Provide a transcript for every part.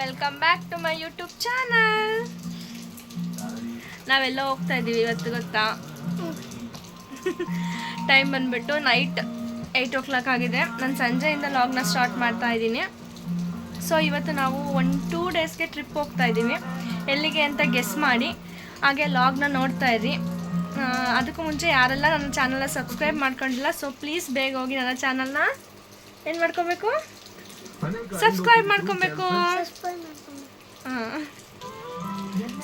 Welcome back to my YouTube channel ನಾವೆಲ್ಲ ಹೋಗ್ತಾ ಇದ್ದೀವಿ ಇವತ್ತು ಗೊತ್ತಾ? ಟೈಮ್ ಬಂದ್ಬಿಟ್ಟು ನೈಟ್ ಏಯ್ಟ್ ಓ ಕ್ಲಾಕ್ ಆಗಿದೆ. ನಾನು ಸಂಜೆಯಿಂದ ಲಾಗ್ನ ಸ್ಟಾರ್ಟ್ ಮಾಡ್ತಾ ಇದ್ದೀನಿ. ಸೊ ಇವತ್ತು ನಾವು ಒನ್ ಟೂ ಡೇಸ್ಗೆ ಟ್ರಿಪ್ ಹೋಗ್ತಾ ಇದ್ದೀವಿ. ಎಲ್ಲಿಗೆ ಅಂತ ಗೆಸ್ ಮಾಡಿ ಹಾಗೆ ಲಾಗ್ನ ನೋಡ್ತಾ ಇದ್ರಿ ಅದಕ್ಕೂ ಮುಂಚೆ ಯಾರೆಲ್ಲ ನನ್ನ ಚಾನಲ್ನ ಸಬ್ಸ್ಕ್ರೈಬ್ ಮಾಡ್ಕೊಂಡಿಲ್ಲ ಸೊ ಪ್ಲೀಸ್ ಬೇಗ ಹೋಗಿ ನನ್ನ ಚಾನಲ್ನ ಏನು ಮಾಡ್ಕೋಬೇಕು? ಸಬ್ಸ್ಕ್ರೈಬ್ ಮಾಡ್ಕೊಬೇಕು.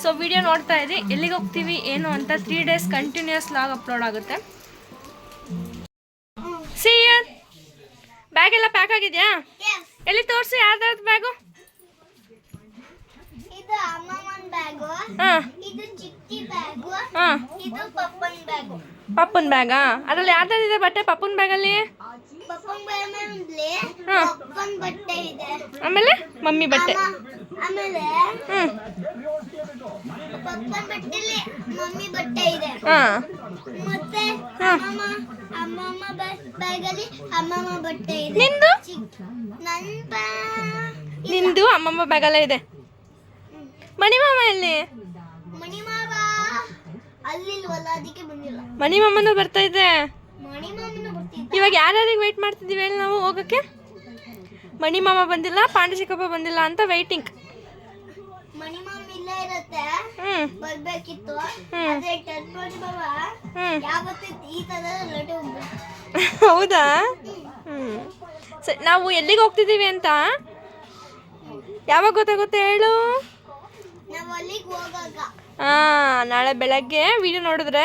ಸೊ ವಿಡಿಯೋ ನೋಡ್ತಾ ಇದ್ದೀವಿ ಎಲ್ಲಿಗೆ ಹೋಗ್ತೀವಿ ಏನು ಅಂತ three days continuous log upload ಆಗುತ್ತೆ. ಸಿ ಬ್ಯಾಗ್ ಎಲ್ಲ ಪ್ಯಾಕ್ ಆಗಿದೆಯಾ? ಎಲ್ಲಿ ತೋರಿಸಿ ಯಾರ್ದಾರ್ದು ಬ್ಯಾಗು ಇದು ಪಪ್ಪನ್ ಬ್ಯಾಗು ಅದರಲ್ಲಿ ಯಾರ್ದಾರಿದೆ ಬಟ್ಟೆ? ಪಪ್ಪನ ಬ್ಯಾಗಲ್ಲಿ ಬಟ್ಟೆ ಇದೆ. ಆಮೇಲೆ ಮಮ್ಮಿ ಬಟ್ಟೆ. ಆಮೇಲೆ ಪಪ್ಪನ್ ಬಟ್ಟೆಲಿ ಮಮ್ಮಿ ಬಟ್ಟೆ ಇದೆ. ಹಾಂ. ಮತ್ತೆ ಹಾ. ಅಮ್ಮಮ್ಮ ಅಮ್ಮಮ್ಮ ಬ್ಯಾಗಲ್ಲಿ ಅಮ್ಮಮ್ಮ ಬಟ್ಟೆ ಇದೆ. ನಿಂದು? ಅಮ್ಮಮ್ಮ ಬ್ಯಾಗಲ್ಲ ಇದೆ. ಮಣಿಮಾಮ ಎಲ್ಲಿ? ಮಣಿಮಾಮ ಅಲ್ಲಿಲ್ವಲ್ಲ ಅದಕ್ಕೆ ಬಂದಿಲ್ಲ. ಮಣಿ ಮಾಮನೂ ಬರ್ತಾ ಇದೆ. ಮಣಿಮಾಮನ ಬರ್ತಿದ್ದ ಇವಾಗ ಯಾರ್ಯಾರಿಗೆ ವೆಯ್ಟ್ ಮಾಡ್ತಿದ್ದೀವಿ ಹೇಳಿ ನಾವು ಹೋಗೋಕ್ಕೆ? ಮಣಿ ಮಾಮ ಬಂದಿಲ್ಲ ಪಾಂಡು ಚಿಕ್ಕಪ್ಪ ಬಂದಿಲ್ಲ ಅಂತ ವೆಯ್ಟಿಂಗ್ ಹೌದಾ? ಹ್ಮ್. ಸರಿ ನಾವು ಎಲ್ಲಿಗೆ ಹೋಗ್ತಿದ್ದೀವಿ ಅಂತ? ಯಾವಾಗ ಗೊತ್ತಾಗುತ್ತೆ ಹೇಳು? ಹಾಂ ನಾಳೆ ಬೆಳಗ್ಗೆ ವಿಡಿಯೋ ನೋಡಿದ್ರೆ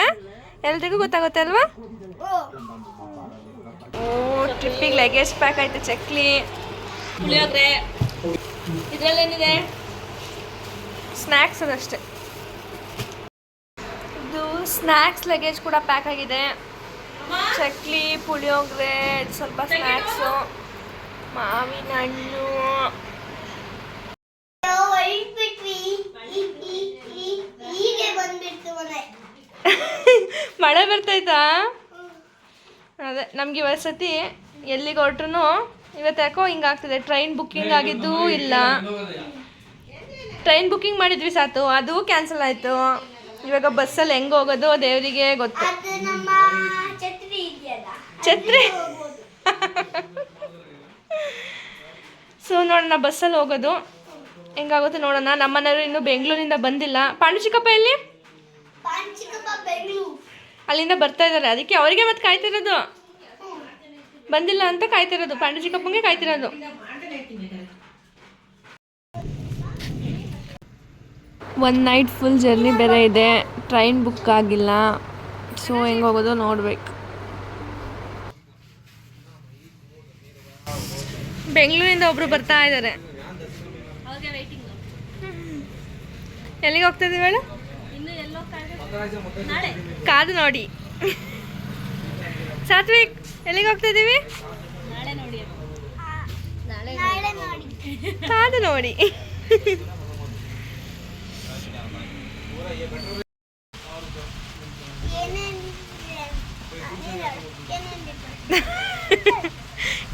ಎಲ್ರಿಗೂ ಗೊತ್ತಾಗುತ್ತೆ ಅಲ್ವಾ? ಓ ಟ್ರಿಪ್ಪಿಗೆ ಲಗೇಜ್ ಪ್ಯಾಕ್ ಆಯ್ತು ಚಕ್ಲಿ. ಪುಳಿಯೋಗರೆ. ಇದರಲ್ಲೇನಿದೆ? ಸ್ನ್ಯಾಕ್ಸ್ ಅದಷ್ಟೇ. ಇದು ಸ್ನ್ಯಾಕ್ಸ್ ಲಗೇಜ್ ಕೂಡ ಪ್ಯಾಕ್ ಆಗಿದೆ. ಚಕ್ಲಿ ಪುಳಿಯೋಗ್ರೆ ಸ್ವಲ್ಪ ಸ್ನ್ಯಾಕ್ಸು ಮಾವಿನ ಹಣ್ಣು. ಮಳೆ ಬರ್ತೈತಾ ಅದೇ ನಮ್ಗೆ ಇವತ್ತು ಸತಿ ಎಲ್ಲಿಗೆ ಹೊರಟ್ರು ಇವತ್ತು ಯಾಕೋ ಹಿಂಗಾಗ್ತದೆ ಟ್ರೈನ್ ಬುಕ್ಕಿಂಗ್ ಆಗಿದ್ದು ಇಲ್ಲ. ಟ್ರೈನ್ ಬುಕ್ಕಿಂಗ್ ಮಾಡಿದ್ವಿ ಸಾತು ಅದು ಕ್ಯಾನ್ಸಲ್ ಆಯಿತು. ಇವಾಗ ಬಸ್ಸಲ್ಲಿ ಹೆಂಗೆ ಹೋಗೋದು ದೇವರಿಗೆ ಗೊತ್ತು. ಅದು ನಮ್ಮ ಛತ್ರಿ. ಸೊ ನೋಡೋಣ ಬಸ್ಸಲ್ಲಿ ಹೋಗೋದು. ಹೆಂಗಾಗುತ್ತೆ ನೋಡೋಣ. ನಮ್ಮನೆಯವರು ಇನ್ನೂ ಬೆಂಗಳೂರಿಂದ ಬಂದಿಲ್ಲ. ಪಾಂಡು ಚಿಕ್ಕಪ್ಪ ಎಲ್ಲಿ ಅಲ್ಲಿಂದ ಬರ್ತಾ ಇದ್ದಾರೆ. ಅದಕ್ಕೆ ಅವರಿಗೆ ಮತ್ತೆ ಕಾಯ್ತಿರೋದು. ಬಂದಿಲ್ಲ ಅಂತ ಕಾಯ್ತಿರೋದು. ಪಾಂಡು ಚಿಕ್ಕಪ್ಪಂಗೆ ಕಾಯ್ತಿರೋದು. ಒಂದು ನೈಟ್ ಫುಲ್ ಜರ್ನಿ ಬೇರೆ ಇದೆ. ಟ್ರೈನ್ ಬುಕ್ ಆಗಿಲ್ಲ. ಸೊ ಹೆಂಗೆ ಹೋಗೋದು ನೋಡ್ಬೇಕು. ಬೆಂಗಳೂರಿಂದ ಒಬ್ರು ಬರ್ತಾ ಇದ್ದಾರೆ ಎಲ್ಲಿಗೆ ಹೋಗ್ತಾ ಇದೀವಿ ಹೇಳು ಕಾದು ನೋಡಿ. ಸಾತ್ವಿಕ್! ಎಲ್ಲಿಗೆ ಹೋಗ್ತಾ ಇದೀವಿ ನಾಳೆ ನೋಡಿ. ಕಾದು ನೋಡಿ.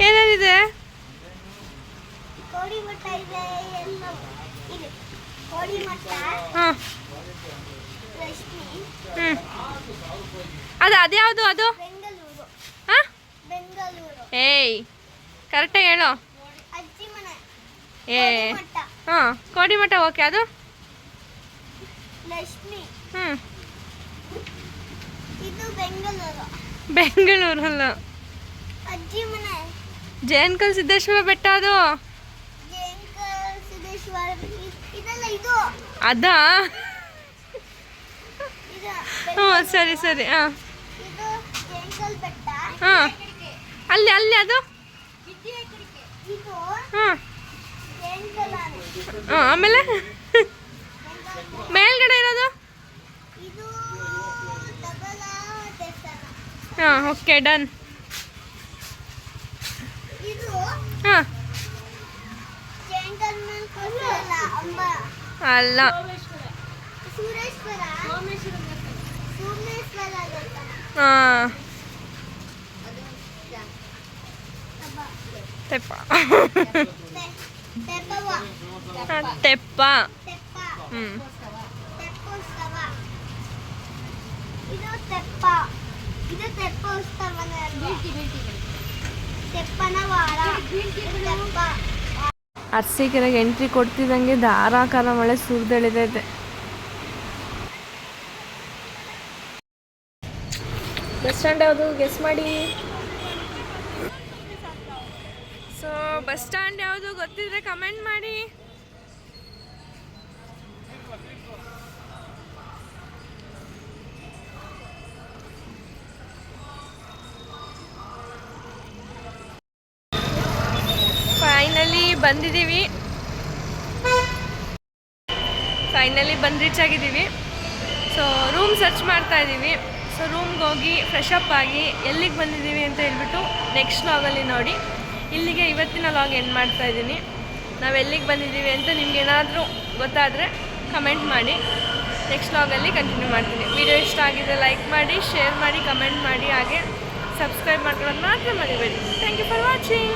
ಏನೇನಿದೆ? ಮಠ ಹಾಂ. ಅದು ಅದ್ಯಾವುದು ಅದು? ಏಯ್ ಕರೆಕ್ಟಾಗಿ ಹೇಳು. ಏ ಹಾಂ ಕೋಡಿಮಠ ಓಕೆ ಅದು? ಲಕ್ಷ್ಮಿ. ಹ್ಞೂ ಇದು ಬೆಂಗಳೂರು. ಬೆಂಗಳೂರಲ್ಲ. ಅಜ್ಜಿ ಮನೆ. ಜಯಂಕಲ್ ಸಿದ್ದೇಶ್ವರ ಬೆಟ್ಟ ಅದು? ಅದಾ? ಇದು ಹ್ಞೂ ಸರಿ ಸರಿ ಹಾಂ. ಇದು ಜಯಂಕಲ್ ಬೆಟ್ಟ. ಹಾಂ. ಅಲ್ಲಿ ಅಲ್ಲಿ ಅದು? ಹಾಂ ಹಾಂ ಆಮೇಲೆ? ಮೇಲ್ಗಡೆ ಇರೋದು? ಹಾಂ ಓಕೆ ಡನ್. ಹಾಂ. ಅಲ್ಲ. ಹಾಂ ಅದು ಹಬ್ಬ ತೆಪ್ಪ. ಗಂಟೆ ತೆಪ್ಪ. ಹ್ಞೂ ಇದು ತೆಪ್ಪ ಎಂಟ್ರಿ ಕೊಡ್ತಿದ್ದಂಗೆ ಧಾರಾಕಾರ ಮಳೆ ಸುರಿದೆಳಿದೈತೆ ಬಸ್ ಸ್ಟ್ಯಾಂಡ್ ಯಾವುದು? ಗೆಸ್ ಮಾಡಿ ಸೊ ಬಸ್ ಸ್ಟ್ಯಾಂಡ್ ಯಾವುದು ಗೊತ್ತಿದ್ರೆ ಕಮೆಂಟ್ ಮಾಡಿ. ಫೈನಲಿ ಬಂದಿದ್ದೀವಿ. ಫೈನಲಿ ಬಂದು ರೀಚ್ ಆಗಿದ್ದೀವಿ. ಸೊ ರೂಮ್ ಸರ್ಚ್ ಮಾಡ್ತಾ ಇದ್ದೀವಿ. ಸೊ ರೂಮ್ಗೆ ಹೋಗಿ ಫ್ರೆಶ್ ಅಪ್ ಆಗಿ ಎಲ್ಲಿಗೆ ಬಂದಿದ್ದೀವಿ ಅಂತ ಹೇಳ್ಬಿಟ್ಟು ನೆಕ್ಸ್ಟ್ ಲಾಗಲ್ಲಿ ನೋಡಿ. ಇಲ್ಲಿಗೆ ಇವತ್ತಿನ ಲಾಗ್ ಎಂಡ್ ಮಾಡ್ತಾ ಇದ್ದೀನಿ. ನಾವು ಎಲ್ಲಿಗೆ ಬಂದಿದ್ದೀವಿ ಅಂತ ನಿಮ್ಗೆ ಏನಾದರೂ ಗೊತ್ತಾದರೆ ಕಮೆಂಟ್ ಮಾಡಿ. ನೆಕ್ಸ್ಟ್ ಲಾಗಲ್ಲಿ ಕಂಟಿನ್ಯೂ ಮಾಡ್ತೀನಿ. ವಿಡಿಯೋ ಇಷ್ಟ ಆಗಿದೆ ಲೈಕ್ ಮಾಡಿ ಶೇರ್ ಮಾಡಿ ಕಮೆಂಟ್ ಮಾಡಿ, ಹಾಗೆ ಸಬ್ಸ್ಕ್ರೈಬ್ ಮಾಡ್ಕೊಳ್ಳೋದು ಮಾತ್ರ ಮರಿಬೇಡಿ. Thank you for watching